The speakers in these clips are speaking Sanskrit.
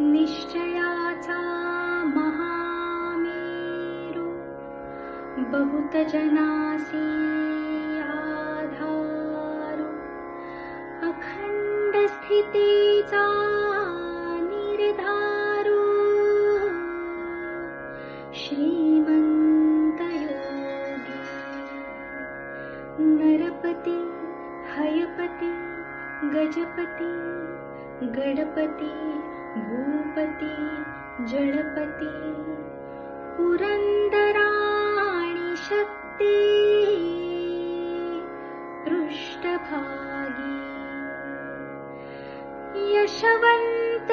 निश्चयाचा महामेरु। बहुतजनासी आधारु। अखण्डस्थितीचा निर्धारु। श्रीमन्तयोगी। नरपती हयपती गजपती गणपती भूपती जडपती पुरन्दराणि शक्ति पृष्ठभागी। यशवन्त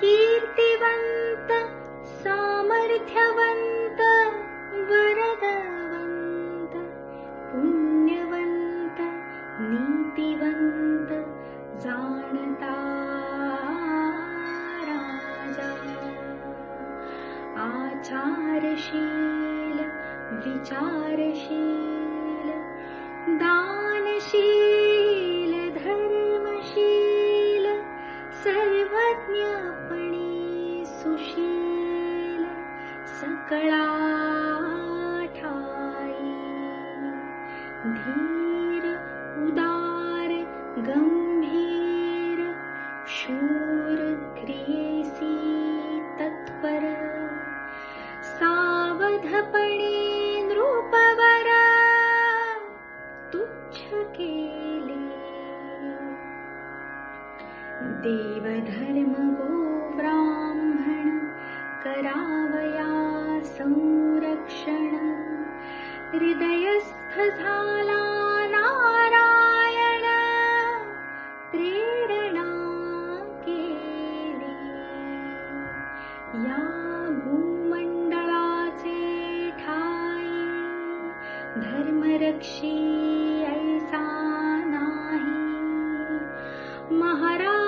कीर्तिवन्त सामर्थ्यवन्त वरदवन्त पुण्यवन्त नीतिवन्त आचारशील विचारशील दानशील धर्मशील ठाई धीर उदार गंभीर देवधर्म गो ब्राह्मण करावया संरक्षण नारायण प्रेरणा केली या भूमंडळाचे ठाई धर्मरक्षी ऐसा नाही। धर्म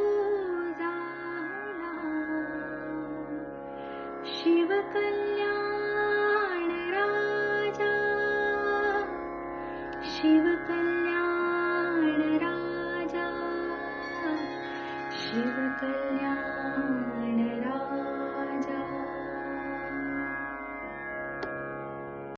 शिवकल्याण राजा शिवकल्याण राजा शिवकल्याण